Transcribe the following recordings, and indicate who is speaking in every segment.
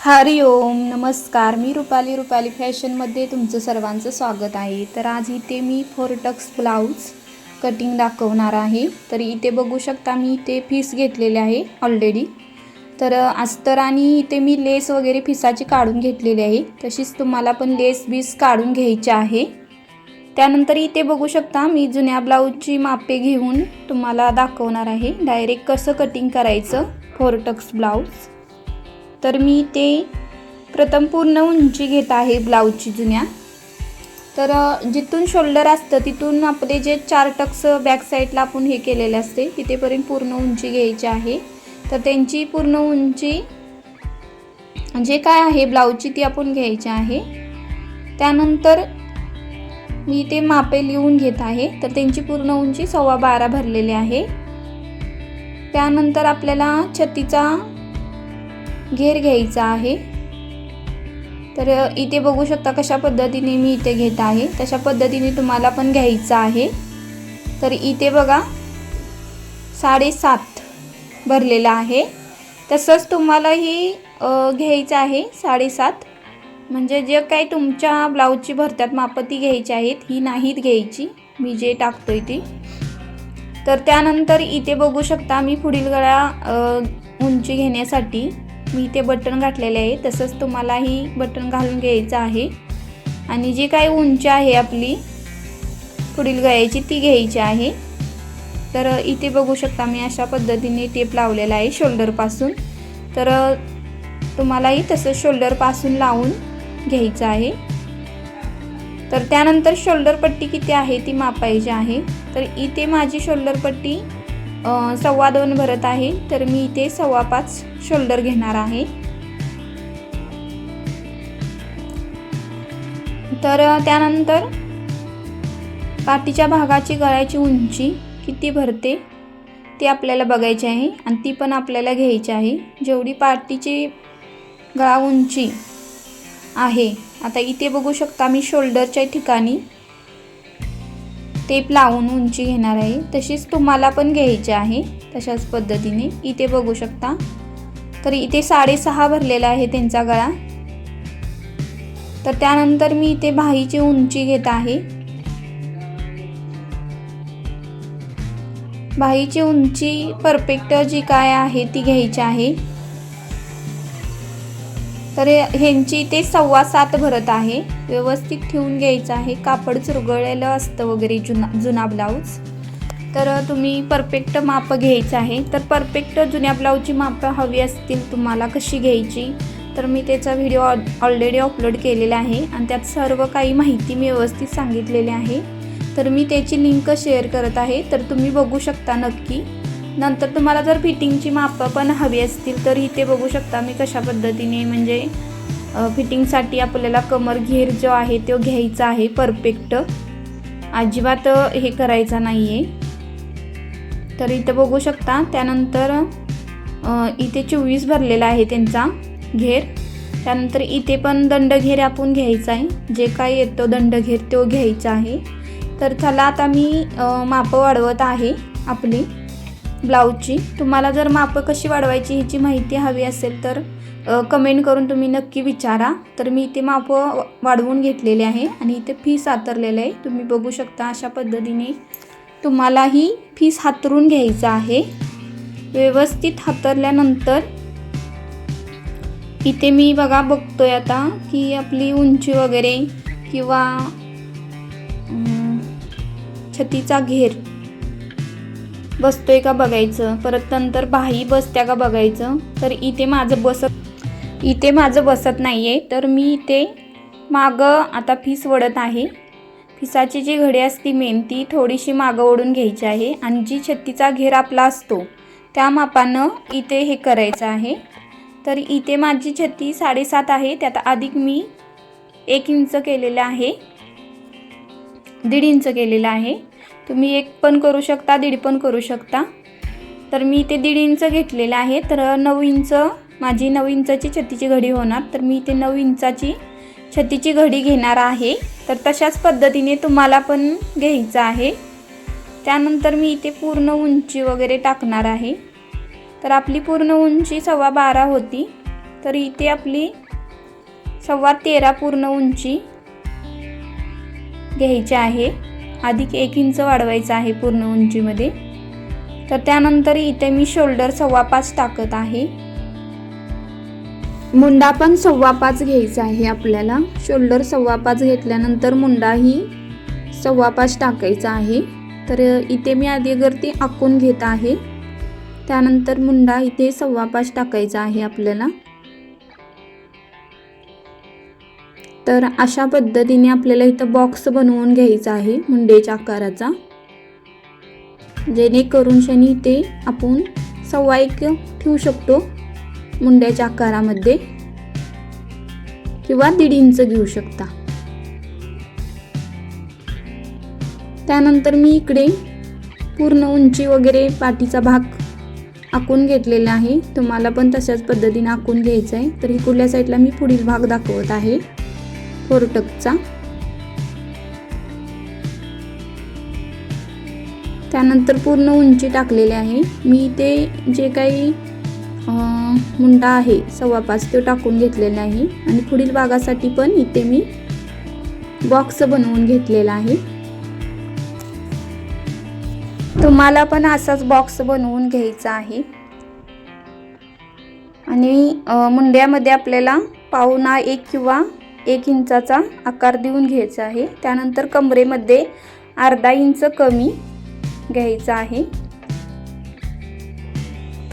Speaker 1: हरि ओम नमस्कार. मी रुपाली रुपाली फॅशनमध्ये तुमचं सर्वांचं स्वागत आहे. तर आज इथे मी फोरटक्स ब्लाऊज कटिंग दाखवणार आहे. तर इथे बघू शकता मी इथे फीस घेतलेले आहे ऑलरेडी तर अस्तर आणि इथे मी लेस वगैरे फिसाची काढून घेतलेली आहे. तशीच तुम्हाला पण लेस बीस काढून घ्यायची आहे. त्यानंतर इथे बघू शकता मी जुन्या ब्लाऊजची मापे घेऊन तुम्हाला दाखवणार आहे. डायरेक्ट कसं कटिंग करायचं फोरटक्स ब्लाऊज तर मी ते प्रथम पूर्ण उंची घेत आहे ब्लाऊजची जुन्या. तर जिथून शोल्डर असतं तिथून आपले जे चार टक्स बॅक साईडला आपण हे केलेले असते तिथेपर्यंत पूर्ण उंची घ्यायची आहे. तर त्यांची पूर्ण उंची जे काय आहे ब्लाऊजची ती आपण घ्यायची आहे. त्यानंतर मी ते मापे लिहून घेत आहे. तर त्यांची पूर्ण उंची सव्वा बारा भरलेली आहे. त्यानंतर आपल्याला छतीचा घेर घ्यायचा आहे. तर इथे बघू शकता कशा पद्धतीने मी इथे घेत आहे. तशा पद्धतीने तुम्हाला पण घ्यायचं आहे. तर इथे बघा साडेसात भरलेला आहे. तसंच तुम्हालाही घ्यायचं आहे साडेसात. म्हणजे जे काही तुमच्या ब्लाऊजची भरत्यात मापती घ्यायची आहेत ही नाहीत घ्यायची. मी जे टाकतोय ती. तर त्यानंतर इथे बघू शकता मी पुढील गळा उंची घेण्यासाठी मी इथे बटन घातलेले आहे तसंच तुम्हालाही बटन घालून घ्यायचं आहे. आणि जी काही उंची आहे आपली पुढील गळ्याची ती घ्यायची आहे. तर इथे बघू शकता मी अशा पद्धतीने टेप लावलेला आहे शोल्डरपासून तर तुम्हालाही तसं शोल्डरपासून लावून घ्यायचं आहे. तर त्यानंतर शोल्डर पट्टी किती आहे ती मापायची आहे. तर इथे माझी शोल्डर पट्टी सव्वा दोन भरत आहे तर मी इथे सव्वा पाच शोल्डर घेणार आहे. तर त्यानंतर पाठीच्या भागाची गळ्याची उंची किती भरते ती आपल्याला बघायची आहे आणि ती पण आपल्याला घ्यायची आहे. जेवढी पाठीची गळा उंची आहे आता इथे बघू शकता मी शोल्डरच्या ठिकाणी टेप लावून उंची घेणार आहे. तशीच तुम्हाला पण घ्यायची आहे. तशाच पद्धतीने इथे बघू शकता. तर इथे साडेसहा भरलेला आहे त्यांचा गळा. तर त्यानंतर मी इथे भाईची उंची घेत आहे. भाईची उंची परफेक्ट जी काय आहे ती घ्यायची आहे. तर ह्यांची ते सव्वा सात भरत आहे. व्यवस्थित ठेवून घ्यायचं आहे. कापड चुरगळलेलं असतं वगैरे जुना जुना ब्लाऊज. तर तुम्ही परफेक्ट माप घ्यायचं आहे. तर परफेक्ट जुन्या ब्लाऊजची मापं हवी असतील तुम्हाला कशी घ्यायची तर मी त्याचा व्हिडिओ ऑलरेडी अपलोड केलेला आहे आणि त्यात सर्व काही माहिती मी व्यवस्थित सांगितलेली आहे. तर मी त्याची लिंक शेअर करत आहे. तर तुम्ही बघू शकता नक्की. नंतर तुम्हाला जर फिटिंगची मापं पण हवी असतील तर इथे बघू शकता मी कशा पद्धतीने म्हणजे फिटिंगसाठी आपल्याला कमर घेर जो आहे तो घ्यायचा आहे परफेक्ट. अजिबात हे करायचा नाही आहे तर इथं बघू शकता त्यानंतर इथे चोवीस भरलेला आहे त्यांचा घेर. त्यानंतर इथे पण दंडघेर आपण घ्यायचा आहे. जे काय येतो दंडघेर तो घ्यायचा आहे. तर चला आता मी मापं वाढवत आहे आपली. ब्लाऊजची. तुम्हाला जर मापं कशी वाढवायची ह्याची माहिती हवी असेल तर कमेंट करून तुम्ही नक्की विचारा. तर मी इथे मापं वाढवून घेतलेले आहे आणि इथे फीस हातरलेलं आहे. तुम्ही बघू शकता अशा पद्धतीने तुम्हालाही फीस हातरून घ्यायचं आहे. व्यवस्थित हातरल्यानंतर इथे मी बघा बघतोय आता की आपली उंची वगैरे किंवा छतीचा घेर बसतोय का बघायचं? परत नंतर बाही बसत्या का बघायचं? तर इथे माझं बसत इथे माझं बसत नाही आहे तर मी इथे मागं आता फीस वडत आहे. फिसाची जी घडी असती मेन ती थोडीशी मागं ओढून घ्यायची आहे. आणि जी छत्तीचा घेर आपला असतो त्या मापानं इथे हे करायचं आहे. तर इथे माझी छत्ती साडेसात आहे. त्यात अधिक मी एक इंच केलेलं आहे. दीड इंच केलेलं आहे. तुम्ही एक पण करू शकता दीड पण करू शकता. तर मी इथे दीड इंच घेतलेलं आहे. तर नऊ इंच माझी नऊ इंचाची छत्तीची घडी होणार. तर मी इथे नऊ इंचाची छत्तीची घडी घेणार आहे. तर तशाच पद्धतीने तुम्हाला पण घ्यायचं आहे. त्यानंतर मी इथे पूर्ण उंची वगैरे टाकणार आहे. तर आपली पूर्ण उंची सव्वा बारा होती. तर इथे आपली सव्वा तेरा पूर्ण उंची घ्यायची आहे. अधिक एक इंच वाढवायचं आहे पूर्ण उंचीमध्ये. तर त्यानंतर इथे मी शोल्डर सव्वा पाच टाकत आहे. मुंडा पण सव्वा पाच घ्यायचा आहे आपल्याला. शोल्डर सव्वा पाच घेतल्यानंतर मुंडाही सव्वा पाच टाकायचा आहे. तर इथे मी आधीगरती आखून घेत आहे. त्यानंतर मुंडा इथे सव्वा पाच टाकायचा आहे आपल्याला. तर अशा पद्धतीने आपल्याला इथं बॉक्स बनवून घ्यायचा आहे मुंडेच्या आकाराचा. जेणेकरून शनी ते आपण सव्वा एक ठेवू शकतो मुंड्याच्या आकारामध्ये. किंवा दीड इंच घेऊ शकता. त्यानंतर मी इकडे पूर्ण उंची वगैरे पाठीचा भाग आखून घेतलेला आहे. तुम्हाला पण तशाच पद्धतीने आखून घ्यायचं आहे. तर इकडल्या साईडला मी पुढील भाग दाखवत आहे. कोरटकचा. त्यानंतर पूर्ण उंची टाकलेली आहे. मी इथे जे काही मुंडा आहे सव्वा पाच तो टाकून घेतलेला आहे. आणि पुढील भागासाठी पण इथे मी बॉक्स बनवून घेतलेला आहे. तुम्हाला पण असाच बॉक्स बनवून घ्यायचा आहे. आणि मुंड्यामध्ये आपल्याला पावणा एक किंवा एक इंचाचा आकार देऊन घ्यायचा आहे. त्यानंतर कमरेमध्ये अर्धा इंच कमी घ्यायचा आहे.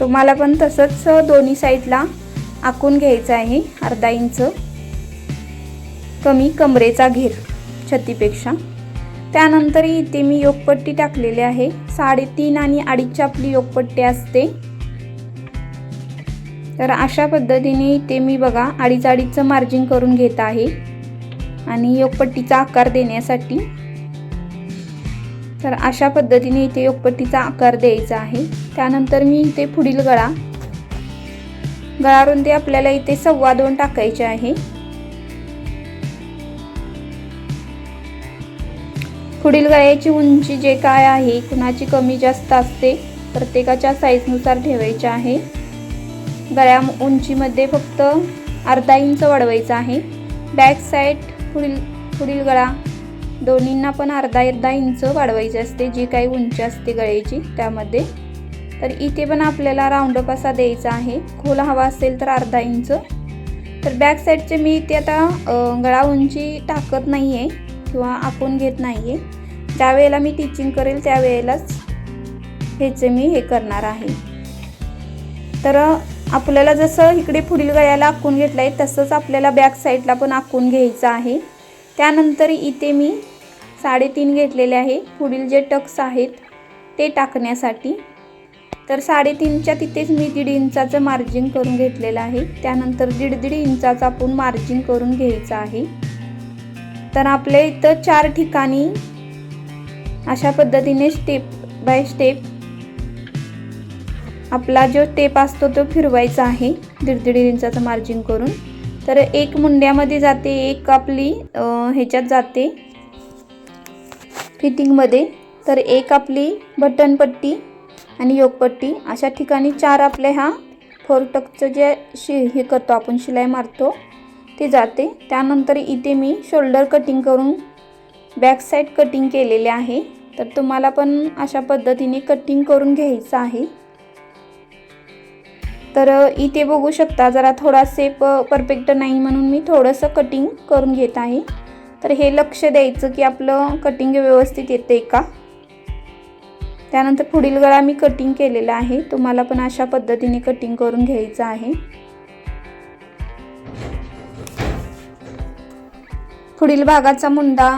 Speaker 1: तुम्हाला पण तसंच दोन्ही साईडला आखून घ्यायचं आहे. अर्धा इंच कमी कमरेचा घेर छतीपेक्षा. त्यानंतर इथे मी योगपट्टी टाकलेली आहे. साडेतीन आणि अडीचची आपली योगपट्टी असते. तर अशा पद्धतीने इथे मी बघा अडीच अडीचचं मार्जिन करून घेत आहे. आणि योगपट्टीचा आकार देण्यासाठी तर अशा पद्धतीने इथे योगपट्टीचा आकार द्यायचा आहे. त्यानंतर मी इथे पुढील गळा. गळारुंदी आपल्याला इथे सव्वा दोन टाकायचे आहे. पुढील गळ्याची उंची जे काय आहे कुणाची कमी जास्त असते प्रत्येकाच्या साईजनुसार ठेवायची आहे. गळ्या उंचीमध्ये फक्त अर्धा इंच वाढवायचा आहे. बॅक साईड पुढील पुढील गळा. दोन्हींना पण अर्धा अर्धा इंच वाढवायची असते जी काही उंची असते गळ्याची त्यामध्ये. तर इथे पण आपल्याला राऊंडअप असा द्यायचा आहे. खोल हवा असेल तर अर्धा इंच. तर बॅक साईडचे मी इथे आता गळा उंची टाकत नाही आहे किंवा आपण घेत नाही आहे ज्यावेळेला मी टीचिंग करेल त्यावेळेलाच ह्याचे मी हे करणार आहे. तर आपल्याला जसं इकडे पुढील गळ्याला आखून घेतलं आहे तसंच आपल्याला बॅक साईडला पण आखून घ्यायचं आहे. त्यानंतर इथे मी साडेतीन घेतलेले आहे. पुढील जे टक्स आहेत ते टाकण्यासाठी. तर साडेतीनच्या तिथेच मी दीड इंचाचं मार्जिन करून घेतलेलं आहे. त्यानंतर दीड दीड इंचाचं आपण मार्जिन करून घ्यायचं आहे. तर आपल्या इथं चार ठिकाणी अशा पद्धतीने स्टेप बाय स्टेप आपला जो टेप असतो तो फिरवायचा आहे दीड दीड इंचाचं मार्जिन करून. तर एक मुंड्यामध्ये जाते एक आपली ह्याच्यात जाते. फिटिंगमध्ये तर एक आपली बटनपट्टी आणि योगपट्टी अशा ठिकाणी चार आपल्या ह्या फोरटकचं जे शि हे करतो आपण शिलाई मारतो ते जाते. त्यानंतर इथे मी शोल्डर कटिंग करून बॅक साईड कटिंग केलेले आहे. तर तुम्हाला पण अशा पद्धतीने कटिंग करून घ्यायचं आहे. तर इथे बघू शकता जरा थोडा सेप परफेक्ट नाही म्हणून मी थोडंसं कटिंग करून घेत आहे. तर हे लक्ष द्यायचं की आपलं कटिंग व्यवस्थित येते का? त्यानंतर पुढील गळा मी कटिंग केलेला आहे. तुम्हाला पण अशा पद्धतीने कटिंग करून घ्यायचं आहे. पुढील भागाचा मुंडा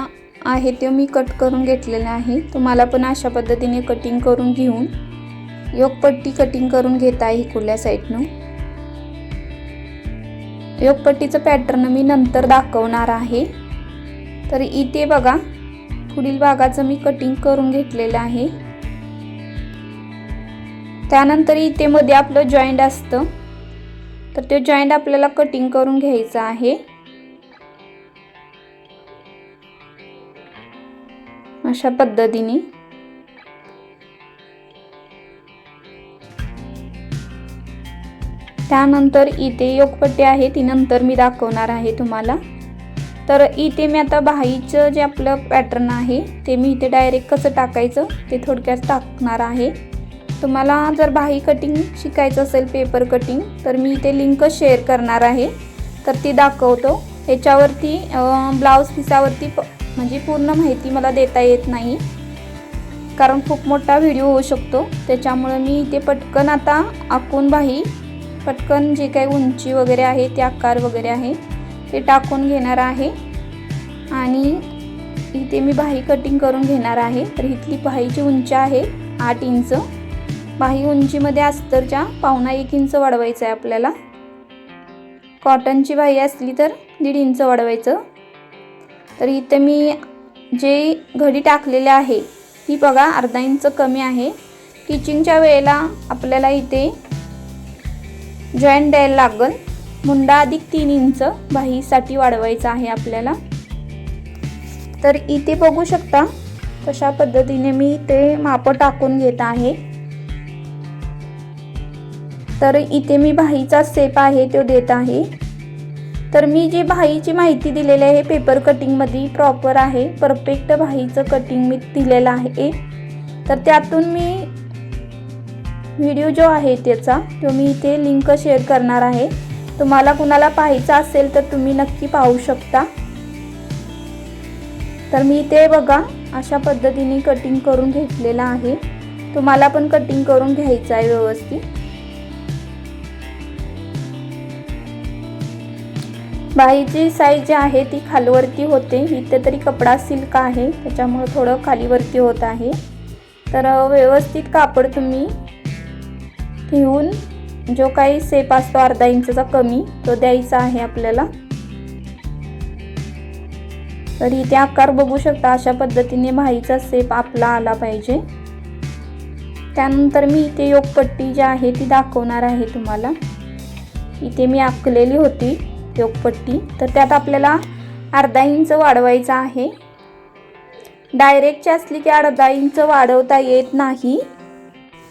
Speaker 1: आहे तो मी कट करून घेतलेला आहे. तुम्हाला पण अशा पद्धतीने कटिंग करून घेऊन योगपट्टी कटिंग करून घेत आहे इकडल्या साईडनं योगपट्टीचं पॅटर्न मी नंतर दाखवणार आहे. तर इथे बघा पुढील भागाचं मी कटिंग करून घेतलेलं आहे. त्यानंतर इथे मध्ये आपलं जॉईंट असतं. तर ते जॉईंट आपल्याला कटिंग करून घ्यायचं आहे. अशा पद्धतीने. त्यानंतर इथे योगपट्टी आहे ती नंतर मी दाखवणार आहे तुम्हाला. तर इथे मी आता बाहीचं जे आपलं पॅटर्न आहे ते मी इथे डायरेक्ट कसं टाकायचं ते थोडक्यात टाकणार आहे. तुम्हाला जर बाही कटिंग शिकायचं असेल पेपर कटिंग तर मी इथे लिंक शेअर करणार आहे. तर ती दाखवतो. ह्याच्यावरती ब्लाऊज पिसावरती प म्हणजे पूर्ण माहिती मला देता येत नाही. कारण खूप मोठा व्हिडिओ होऊ शकतो. त्याच्यामुळे मी इथे पटकन आता आखून बाही पटकन जी काही उंची वगैरे आहे ते आकार वगैरे आहे ते टाकून घेणार आहे. आणि इथे मी बाही कटिंग करून घेणार आहे. तर इथली बाहीची उंची आहे आठ इंच. बाही उंचीमध्ये अस्तरच्या पावणा एक इंच वाढवायचं आहे आपल्याला. कॉटनची बाही असली तर दीड इंच वाढवायचं. तर इथे मी जे घडी टाकलेले आहे ती बघा अर्धा इंच कमी आहे. टिचिंगच्या वेळेला आपल्याला इथे जॉईंट द्यायला लागल मुंडा अधिक तीन इंच बाहीसाठी वाढवायचा आहे आपल्याला. तर इथे बघू शकता कशा पद्धतीने मी ते माप टाकून घेत आहे. तर इथे मी बाहीचा सेप आहे तो देत आहे. तर मी जी बाहीची माहिती दिलेली आहे पेपर कटिंगमध्ये प्रॉपर आहे. परफेक्ट बाहीचं कटिंग मी दिलेलं आहे. तर त्यातून मी व्हिडिओ जो आहे त्याचा तो मी इथे लिंक शेअर करणार आहे. तुम्हाला कुणाला पाहायचा असेल तर तुम्ही नक्की पाहू शकता. तर मी इथे बघा अशा पद्धतीने कटिंग करून घेतलेलं आहे. तुम्हाला पण कटिंग करून घ्यायचं आहे व्यवस्थित. बाहीची साईज जी आहे ती खालवरती होते. इथे तरी कपडा सिल्क आहे. त्याच्यामुळं थोडं खालीवरती होत आहे. तर व्यवस्थित कापड तुम्ही ठेवून जो काही सेप असतो अर्धा इंचचा कमी तो द्यायचा आहे आपल्याला. तर इथे आकार बघू शकता अशा पद्धतीने भाईचा सेप आपला आला पाहिजे. त्यानंतर मी इथे योगपट्टी जी आहे ती दाखवणार आहे तुम्हाला. इथे मी आखलेली होती योगपट्टी. तर त्यात आपल्याला अर्धा इंच वाढवायचा आहे. डायरेक्टची असली की अर्धा इंच वाढवता येत नाही.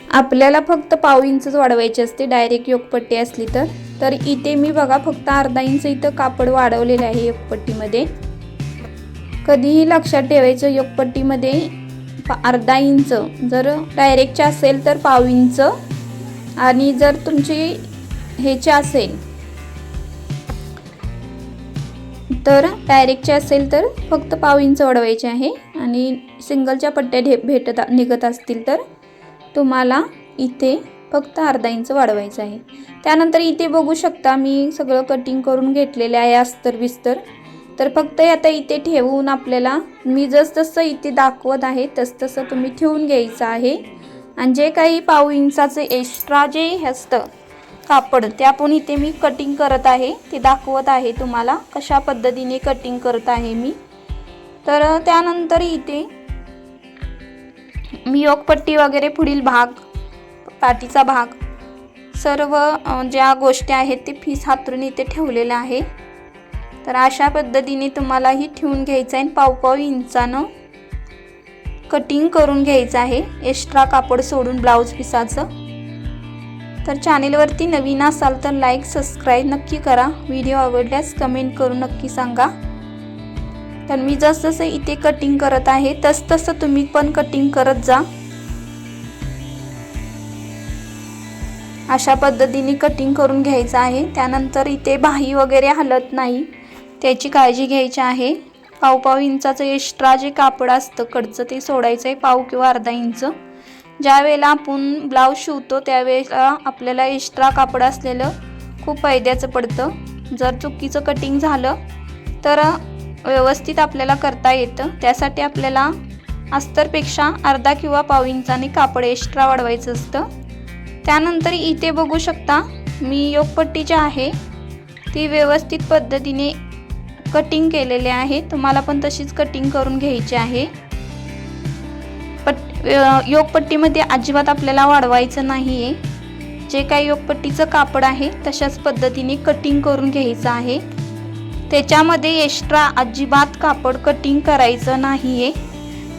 Speaker 1: आपल्याला फक्त पाव इंचच वाढवायची असते डायरेक्ट योगपट्टी असली तर. तर इथे मी बघा फक्त अर्धा इंच इथं कापड वाढवलेलं आहे योगपट्टीमध्ये. कधीही लक्षात ठेवायचं योगपट्टीमध्ये अर्धा इंच. जर डायरेक्टची असेल तर पाव इंच. आणि जर तुमची ह्याच्या असेल तर डायरेक्टचे असेल तर फक्त पाव इंच वाढवायचे आहे. आणि सिंगलच्या पट्ट्या ढे भेटत निघत असतील तर. तुम्हाला इथे फक्त अर्धा इंच वाढवायचं आहे. त्यानंतर इथे बघू शकता मी सगळं कटिंग करून घेतलेले आहे अस्तर बिस्तर. तर फक्त आता इथे ठेवून आपल्याला मी जसजसं इथे दाखवत आहे तस तसं तुम्ही ठेवून घ्यायचं आहे. आणि जे काही पाव इंचाचं एक्स्ट्रा जे असतं कापड ते आपण इथे मी कटिंग करत आहे. ते दाखवत आहे तुम्हाला कशा पद्धतीने कटिंग करत आहे मी. तर त्यानंतर इथे मी योगपट्टी वगैरे पुढील भाग पाठीचा भाग सर्व ज्या गोष्टी आहेत ते फीस हातरून इथे ठेवलेलं आहे. तर अशा पद्धतीने तुम्हालाही ठेवून घ्यायचं आहे पाव पाव इंचानं कटिंग करून घ्यायचं आहे. एक्स्ट्रा कापड सोडून ब्लाऊज पिसाचं. तर चॅनेलवरती नवीन असाल तर लाईक सबस्क्राईब नक्की करा. व्हिडिओ आवडल्यास कमेंट करून नक्की सांगा. तर मी जसं जसं इथे कटिंग करत आहे तस तसं तुम्ही पण कटिंग करत जा. अशा पद्धतीने कटिंग करून घ्यायचं आहे. त्यानंतर इथे बाही वगैरे हलत नाही. त्याची काळजी घ्यायची आहे. पाव पाव इंचाचं एक्स्ट्रा जे कापड असतं कडचं ते सोडायचं आहे पाव किंवा अर्धा इंच. ज्या वेळेला आपण ब्लाऊज शिवतो त्यावेळेला आपल्याला एक्स्ट्रा कापड असलेलं खूप फायद्याचं पडतं. जर चुकीचं कटिंग झालं तर व्यवस्थित आपल्याला करता येतं. त्यासाठी आपल्याला अस्तरपेक्षा अर्धा किंवा पाव इंचाने कापड एक्स्ट्रा वाढवायचं असतं. त्यानंतर इथे बघू शकता मी योगपट्टी जी आहे ती व्यवस्थित पद्धतीने कटिंग केलेले आहे. तुम्हाला पण तशीच कटिंग करून घ्यायची आहे. पट योगपट्टीमध्ये अजिबात आपल्याला वाढवायचं नाही आहे जे काही योगपट्टीचं कापड आहे तशाच पद्धतीने कटिंग करून घ्यायचं आहे. त्याच्यामध्ये एक्स्ट्रा अजिबात कापड कटिंग करायचं नाही आहे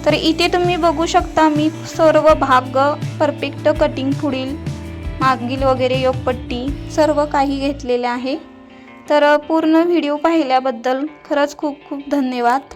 Speaker 1: तर इथे तुम्ही बघू शकता मी सर्व भाग परफेक्ट कटिंग पुढील मागील वगैरे योगपट्टी सर्व काही घेतलेले आहे. तर पूर्ण व्हिडिओ पाहिल्याबद्दल खरंच खूप खूप धन्यवाद.